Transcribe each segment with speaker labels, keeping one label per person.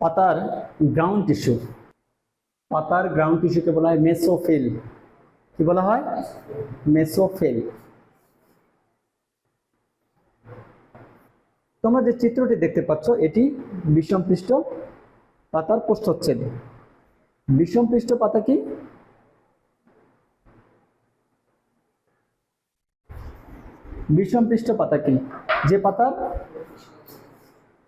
Speaker 1: পাতার ground tissue পাতার ground টিস্যুকে বলা হয় মেসোফিল কি বলা হয়? মেসোফিল তোমরা যে চিত্রটি দেখতে পাচ্ছ, এটি বিষম পৃষ্ঠ পাতার প্রস্থচ্ছেদ। বিষম পৃষ্ঠ পাতা কি? বিষম পৃষ্ঠ পাতা কি? যে পাতার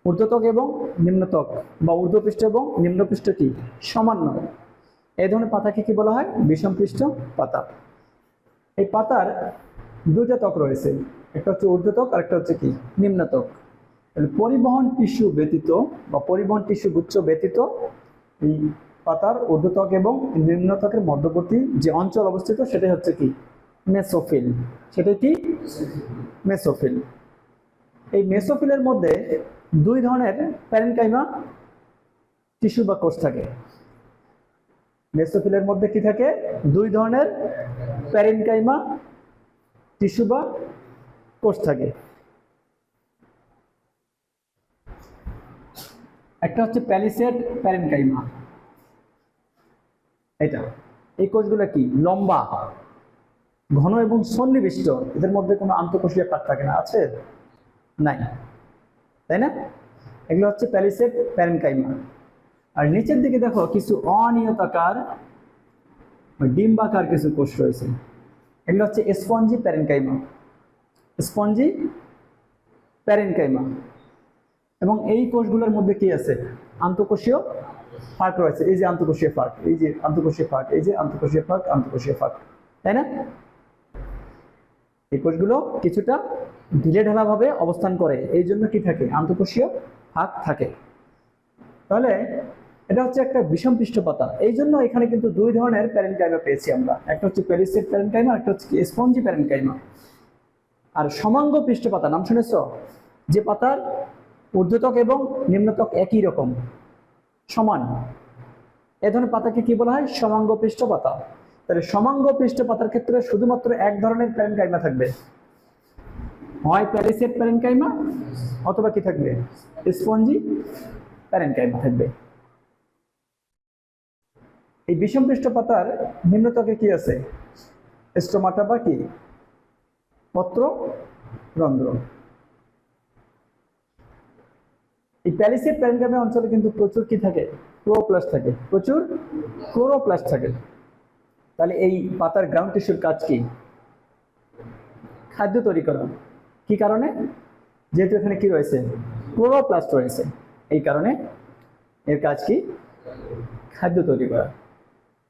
Speaker 1: ঊর্ধ্বতক এবং নিম্নতক বা ঊর্ধ্বপৃষ্ঠ এবং নিম্নপৃষ্ঠ কি সমান নয়। এই ধরনের পাতাকে কি বলা হয়? বিষম পৃষ্ঠ পাতা। এই পাতার দুইটা ত্বক রয়েছে। একটা হচ্ছে ঊর্ধ্বতক আর একটা হচ্ছে কি? নিম্নতক। পরিবহন টিস্যু ব্যতীত বা পরিবহন টিস্যু গুচ্ছ ব্যতীত এই পাতার ঊর্ধ্বতক এবং নিম্নতকের মধ্যবর্তী যে অঞ্চল অবস্থিত, সেটাই হচ্ছে কি? মেসোফিল। সেটাই কি? মেসোফিল। এই মেসোফিলের মধ্যে দুই ধরনের প্যারেনকাইমা টিস্যু বা কোষ থাকে। মেসোফিলের মধ্যে কি থাকে? দুই ধরনের প্যারেনকাইমা টিস্যু বা কোষ থাকে। একটা হচ্ছে প্যালিসেড প্যারেনকাইমা এটা, এই কোষগুলো কি? লম্বা, ঘন এবং সন্নিবিষ্ট। এদের মধ্যে কোনো আন্তঃকোষীয় কাঠ থাকে না। আছে? নাই, তাই না? এগুলো হচ্ছে প্যালিসেড প্যারেনকাইমা। আর নিচের দিকে দেখো, কিছু অনিয়তাকার ডিম্বাকার কিছু কোষ রয়েছে। এগুলো হচ্ছে স্পঞ্জি প্যারেনকাইমা। Spongy parenchyma. এবং এই কোষগুলোর মধ্যে কি আছে? আন্তঃকোষীয় ফাঁক রয়েছে। এই যে আন্তঃকোষীয় ফাঁক, এই যে আন্তঃকোষীয় ফাঁক, এই যে আন্তঃকোষীয় ফাঁক আন্তঃকোষীয় ফাঁক, তাই না? এই কোষগুলো কিছুটা ঢিলে ঢালা ভাবে অবস্থান করে, এই জন্য কি থাকে? আন্তঃকোষীয় ফাঁক থাকে। তাহলে এটা হচ্ছে একটা বিষম পৃষ্ঠপাতা। এই জন্য এখানে কিন্তু দুই ধরনের প্যারেনকাইমা পেয়েছি আমরা। একটা হচ্ছে পেরিসেট প্যারেন্টাইমা একটা হচ্ছে স্পঞ্জি প্যারেনকাইমা আর সমাঙ্গ পৃষ্ঠপাতা, নাম শুনেছ? যে পাতার ঊর্ধ্বতক এবং নিম্নতক একই রকম, সমান। এ ধরনের পাতাকে কি বলা হয়? সমাঙ্গ পৃষ্ঠপাতা। তাহলে সমাঙ্গ পৃষ্ঠপাতার ক্ষেত্রে শুধুমাত্র এক ধরনের প্যারেনকাইমা থাকবে। হয় প্যারিসেট প্যারেনকাইমা অথবা কি থাকবে? স্পঞ্জি প্যারেনকাইমা থাকবে। এই বিষম পৃষ্ঠ পাতার নিম্নতকে কি আছে? স্টোমাটা বা কি? পত্র, রন্ধ্র। এই প্যালিসেট প্যারেনকাইমা অঞ্চলে কিন্তু প্রচুর কি থাকে? ক্লোরোপ্লাস্ট থাকে। প্রচুর ক্লোরোপ্লাস্ট থাকে। তাহলে এই পাতার গ্রাউন্ড টিস্যুর কাজ কি? খাদ্য তৈরি করা। কি কারণে? যেহেতু এখানে কি রয়েছে? ক্লোরোপ্লাস্ট রয়েছে। এই কারণে এর কাজ কি? খাদ্য তৈরি করা।